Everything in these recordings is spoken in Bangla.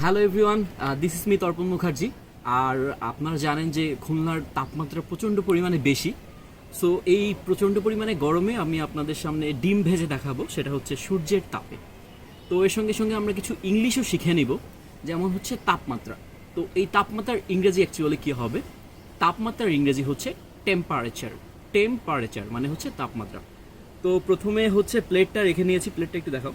Hello everyone this is me Tarpan Mukherjee আর আপনারা জানেন যে খুলনার তাপমাত্রা প্রচণ্ড পরিমাণে বেশি। সো এই প্রচণ্ড পরিমাণে গরমে আমি আপনাদের সামনে ডিম ভেজে দেখাবো, সেটা হচ্ছে সূর্যের তাপে। তো এর সঙ্গে সঙ্গে আমরা কিছু ইংলিশও শিখে নিব, যেমন হচ্ছে তাপমাত্রা। তো এই তাপমাত্রার ইংরেজি অ্যাকচুয়ালি কী হবে? তাপমাত্রার ইংরেজি হচ্ছে টেম্পারেচার টেম্পারেচার মানে হচ্ছে তাপমাত্রা। তো প্রথমে হচ্ছে প্লেটটা রেখে নিয়েছি। প্লেটটা একটু দেখাও।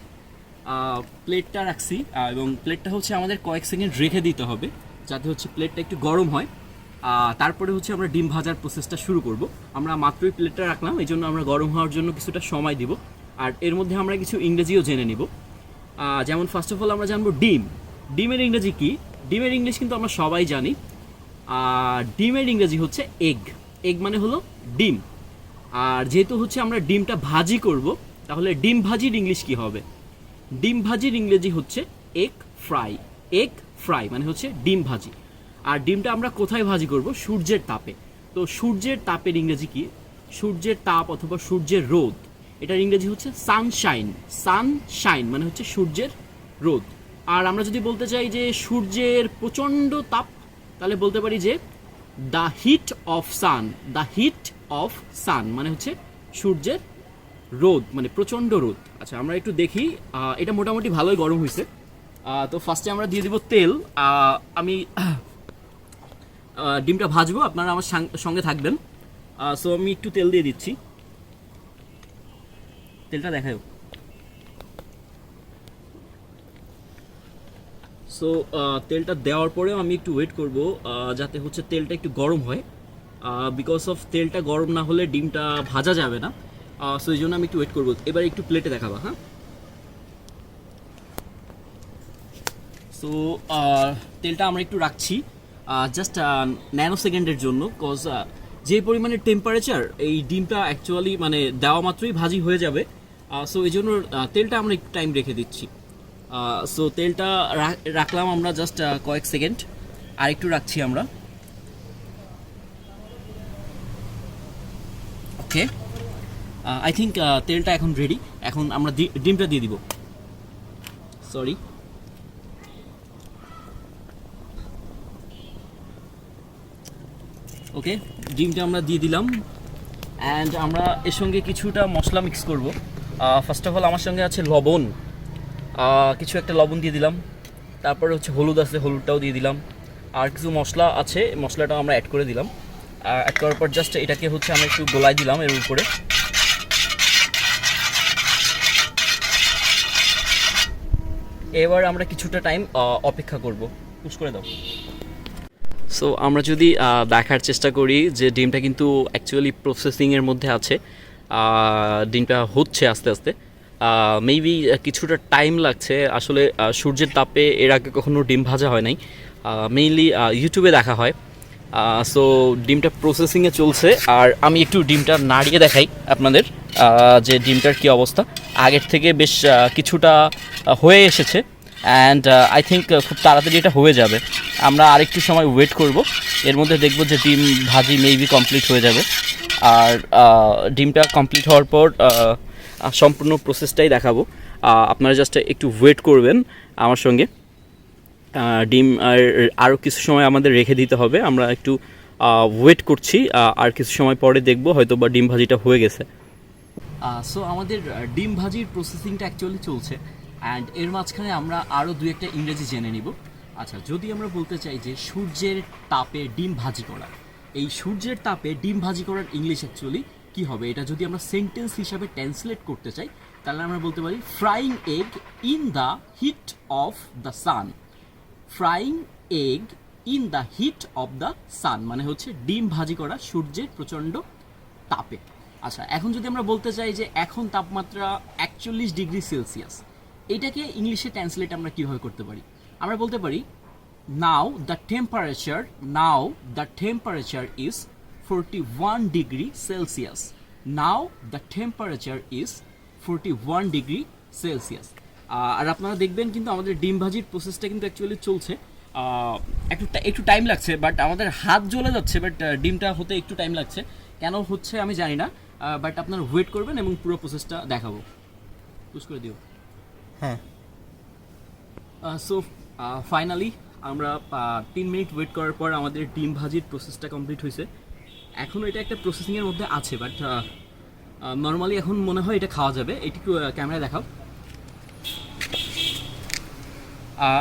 প্লেটটা রাখছি এবং প্লেটটা হচ্ছে আমাদের কয়েক সেকেন্ড রেখে দিতে হবে, যাতে হচ্ছে প্লেটটা একটু গরম হয়। তারপরে হচ্ছে আমরা ডিম ভাজার প্রসেসটা শুরু করব। আমরা মাত্রই প্লেটটা রাখলাম, এই জন্য আমরা গরম হওয়ার জন্য কিছুটা সময় দিব। আর এর মধ্যে আমরা কিছু ইংরেজিও জেনে নিব। যেমন ফার্স্ট অফ অল আমরা জানব ডিম। ডিমের ইংরেজি কি? ডিমের ইংলিশ কিন্তু আমরা সবাই জানি। আর ডিমের ইংরেজি হচ্ছে এগ এগ মানে হলো ডিম। আর যেহেতু হচ্ছে আমরা ডিমটা ভাজি করব, তাহলে ডিম ভাজির ইংলিশ কি হবে? ডিম ভাজির ইংরেজি হচ্ছে এগ ফ্রাই। এগ ফ্রাই মানে হচ্ছে ডিম ভাজি। আর ডিমটা আমরা কোথায় ভাজি করব? সূর্যের তাপে। তো সূর্যের তাপের ইংরেজি কি? সূর্যের তাপ অথবা সূর্যের রোদ। এটার ইংরেজি হচ্ছে সানশাইন সানশাইন মানে হচ্ছে সূর্যের রোদ। আর আমরা যদি বলতে চাই যে সূর্যের প্রচণ্ড তাপ, তাহলে বলতে পারি যে the heat of sun the heat of sun মানে হচ্ছে সূর্যের রোদ মানে প্রচণ্ড রোদ। আচ্ছা আমরা একটু দেখি এটা মোটামুটি ভালোই গরম হয়েছে। তো ফার্স্টে আমরা দিয়ে দিব তেল। আমি ডিমটা ভাজবো, আপনারা আমার সঙ্গে থাকবেন। সো আমি একটু তেল দিয়ে দিচ্ছি। তেলটা দেখাও সো তেলটা দেওয়ার পরেও আমি একটু ওয়েট করব যাতে হচ্ছে তেলটা একটু গরম হয়। বিকজ অফ তেলটা গরম না হলে ডিমটা ভাজা যাবে না। সো এই জন্য আমি একটু ওয়েট করব। এবার একটু প্লেটে দেখাবা হ্যাঁ? সো তেলটা আমরা একটু রাখছি জাস্ট ন্যানো সেকেন্ডের জন্য কজ যে পরিমাণে টেম্পারেচার এই ডিমটা অ্যাকচুয়ালি মানে দেওয়া মাত্রই ভাজি হয়ে যাবে সো এই জন্য তেলটা আমরা একটু টাইম রেখে দিচ্ছি। সো তেলটা রাখলাম আমরা জাস্ট কয়েক সেকেন্ড আর একটু রাখছি আমরা। ওকে আই থিঙ্ক তেলটা এখন রেডি এখন আমরা ডিমটা দিয়ে দিব। সরি ওকে ডিমটা আমরা দিয়ে দিলাম। অ্যান্ড আমরা এর সঙ্গে কিছুটা মশলা মিক্স করব। ফার্স্ট অফ অল আমার সঙ্গে আছে লবণ। কিছু একটা লবণ দিয়ে দিলাম। তারপরে হচ্ছে হলুদ আছে, হলুদটাও দিয়ে দিলাম। আর কিছু মশলা আছে, মশলাটাও আমরা অ্যাড করে দিলাম। অ্যাড করার পর জাস্ট এটাকে হচ্ছে আমরা একটু গোলাই দিলাম এর উপরে। এবার আমরা কিছুটা টাইম অপেক্ষা করব। পুশ করে দাও। সো আমরা যদি দেখার চেষ্টা করি যে ডিমটা কিন্তু অ্যাকচুয়ালি প্রসেসিংয়ের মধ্যে আছে ডিমটা হচ্ছে আস্তে আস্তে মেবি কিছুটা টাইম লাগছে। আসলে সূর্যের তাপে এর আগে কখনো ডিম ভাজা হয় নাই। মেইনলি ইউটিউবে দেখা হয়। সো ডিমটা প্রসেসিংয়ে চলছে। আর আমি একটু ডিমটা নাড়িয়ে দেখাই আপনাদের যে ডিমটার কী অবস্থা। আগের থেকে বেশ কিছুটা হয়ে এসেছে। অ্যান্ড আই থিঙ্ক খুব তাড়াতাড়ি এটা হয়ে যাবে। আমরা আরেকটু সময় ওয়েট করব। এর মধ্যে দেখব যে ডিম ভাজি মেবি কমপ্লিট হয়ে যাবে। আর ডিমটা কমপ্লিট হওয়ার পর সম্পূর্ণ প্রসেসটাই দেখাবো। আপনারা জাস্ট একটু ওয়েট করবেন আমার সঙ্গে। ডিম আর আরও কিছু সময় আমাদের রেখে দিতে হবে। আমরা একটু ওয়েট করছি আর কিছু সময় পরে দেখব হয়তো বা ডিম ভাজিটা হয়ে গেছে। সো আমাদের ডিম ভাজির প্রসেসিংটা অ্যাকচুয়ালি চলছে অ্যান্ড এর মাঝখানে আমরা আরও দু একটা ইংরেজি জেনে নিব। আচ্ছা যদি আমরা বলতে চাই যে সূর্যের তাপে ডিম ভাজি করা, এই সূর্যের তাপে ডিম ভাজি করার ইংলিশ অ্যাকচুয়ালি কি হবে? এটা যদি আমরা সেন্টেন্স হিসাবে ট্রান্সলেট করতে চাই, তাহলে আমরা বলতে পারি frying egg in the heat of the sun frying egg in the heat of the sun মানে হচ্ছে ডিম ভাজি করা সূর্যের প্রচণ্ড তাপে। আচ্ছা এখন যদি আমরা বলতে চাই যে এখন তাপমাত্রা একচল্লিশ ডিগ্রি সেলসিয়াস, এটাকে ইংলিশে ট্রান্সলেট আমরা কীভাবে করতে পারি? আমরা বলতে পারি now the temperature now the temperature is forty one degree Celsius now the temperature is forty one degree Celsius আর আপনারা দেখবেন কিন্তু আমাদের ডিম ভাজির প্রসেসটা কিন্তু অ্যাকচুয়ালি চলছে। একটু একটু টাইম লাগছে বাট আমাদের হাত জ্বলে যাচ্ছে বাট ডিমটা হতে একটু টাইম লাগছে। কেন হচ্ছে আমি জানি না বাট আপনারা ওয়েট করবেন এবং পুরো প্রসেসটা দেখাবো। পুশ করে দিও। হ্যাঁ। সো ফাইনালি আমরা তিন মিনিট ওয়েট করার পর আমাদের ডিম ভাজির প্রসেসটা কমপ্লিট হয়েছে। এখনও এটা একটা প্রসেসিংয়ের মধ্যে আছে বাট নর্মালি এখন মনে হয় এটা খাওয়া যাবে। এটি একটু ক্যামেরায় দেখাও।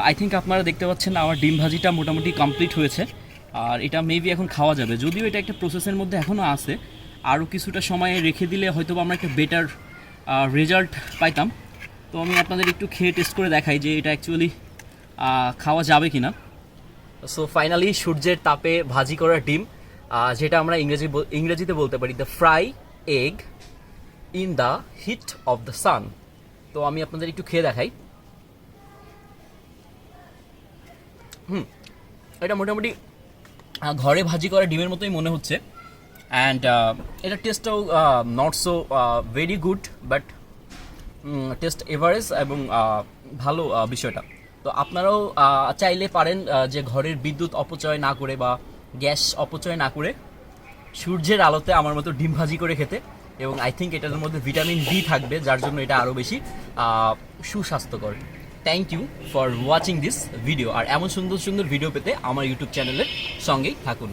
আই থিঙ্ক আপনারা দেখতে পাচ্ছেন আমার ডিম ভাজিটা মোটামুটি কমপ্লিট হয়েছে। আর এটা মেবি এখন খাওয়া যাবে। যদিও এটা একটা প্রসেসের মধ্যে এখনও আছে। আরও কিছুটা সময় রেখে দিলে হয়তো আমরা একটা বেটার রেজাল্ট পাইতাম। তো আমি আপনাদের একটু খেয়ে টেস্ট করে দেখাই যে এটা অ্যাকচুয়ালি খাওয়া যাবে কি না সো ফাইনালি সূর্যের তাপে ভাজি করা ডিম যেটা আমরা ইংরেজি ইংরেজিতে বলতে পারি the fry egg in the heat of the sun তো আমি আপনাদের একটু খেয়ে দেখাই। হুম, এটা মোটামুটি ঘরে ভাজি করা ডিমের মতোই মনে হচ্ছে। অ্যান্ড এটা টেস্টটাও not so very good but taste average এবং ভালো বিষয়টা। তো আপনারাও চাইলে পারেন যে ঘরের বিদ্যুৎ অপচয় না করে বা গ্যাস অপচয় না করে সূর্যের আলোতে আমার মতো ডিম ভাজি করে খেতে। এবং আই থিঙ্ক এটার মধ্যে ভিটামিন ডি থাকবে, যার জন্য এটা আরও বেশি সুস্বাস্থ্যকর। Thank you for watching this video আর এমন সুন্দর সুন্দর ভিডিও পেতে আমার ইউটিউব চ্যানেলের সঙ্গেই থাকুন।